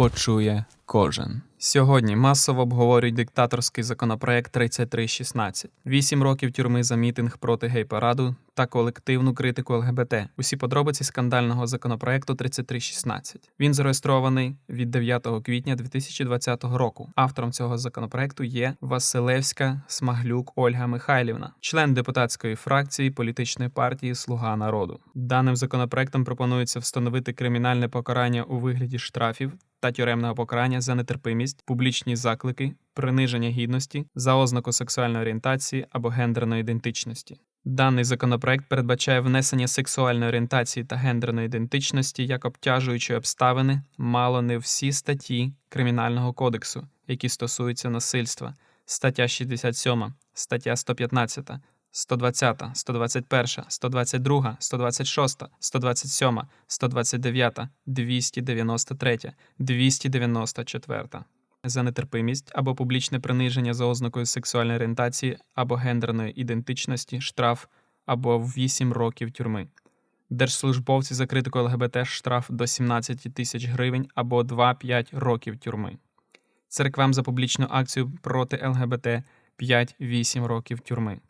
почує кожен. Сьогодні масово обговорюють диктаторський законопроект 3316. Вісім років тюрми за мітинг проти гей-параду та колективну критику ЛГБТ. Усі подробиці скандального законопроекту 3316. Він зареєстрований від 9 квітня 2020 року. Автором цього законопроекту є Василевська Смаглюк Ольга Михайлівна, член депутатської фракції політичної партії Слуга народу. Даним законопроектом пропонується встановити кримінальне покарання у вигляді штрафів та тюремного покарання за нетерпимість, публічні заклики, приниження гідності, за ознаку сексуальної орієнтації або гендерної ідентичності. Даний законопроект передбачає внесення сексуальної орієнтації та гендерної ідентичності як обтяжуючої обставини мало не всі статті Кримінального кодексу, які стосуються насильства, стаття 67, стаття 115, 120, 121, 122, 126, 127, 129, 293, 294. За нетерпимість або публічне приниження за ознакою сексуальної орієнтації або гендерної ідентичності, штраф або 8 років тюрми. Держслужбовці за критику ЛГБТ штраф до 17 тисяч гривень або 2-5 років тюрми. Церквам за публічну акцію проти ЛГБТ 5-8 років тюрми.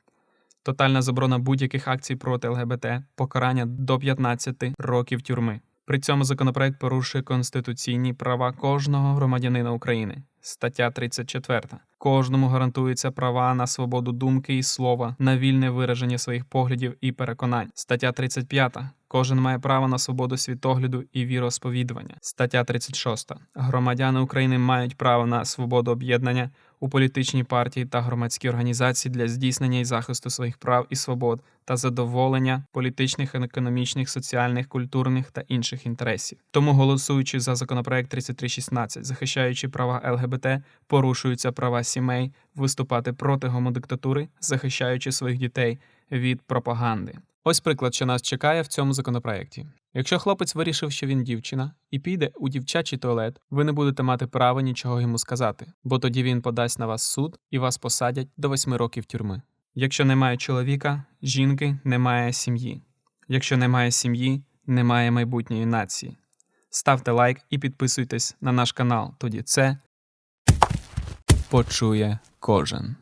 Тотальна заборона будь-яких акцій проти ЛГБТ, покарання до 15 років тюрми. При цьому законопроект порушує конституційні права кожного громадянина України. Стаття 34. Кожному гарантуються права на свободу думки і слова, на вільне вираження своїх поглядів і переконань. Стаття 35. Кожен має право на свободу світогляду і віросповідування. Стаття 36. Громадяни України мають право на свободу об'єднання у політичні партії та громадські організації для здійснення і захисту своїх прав і свобод та задоволення політичних, економічних, соціальних, культурних та інших інтересів. Тому, голосуючи за законопроект 3316, захищаючи права ЛГБТ, порушуються права сімей виступати проти гомодиктатури, захищаючи своїх дітей від пропаганди. Ось приклад, що нас чекає в цьому законопроекті. Якщо хлопець вирішив, що він дівчина, і піде у дівчачий туалет, ви не будете мати права нічого йому сказати, бо тоді він подасть на вас суд і вас посадять до восьми років тюрми. Якщо немає чоловіка, жінки, немає сім'ї. Якщо немає сім'ї, немає майбутньої нації. Ставте лайк і підписуйтесь на наш канал. Тоді це почує кожен.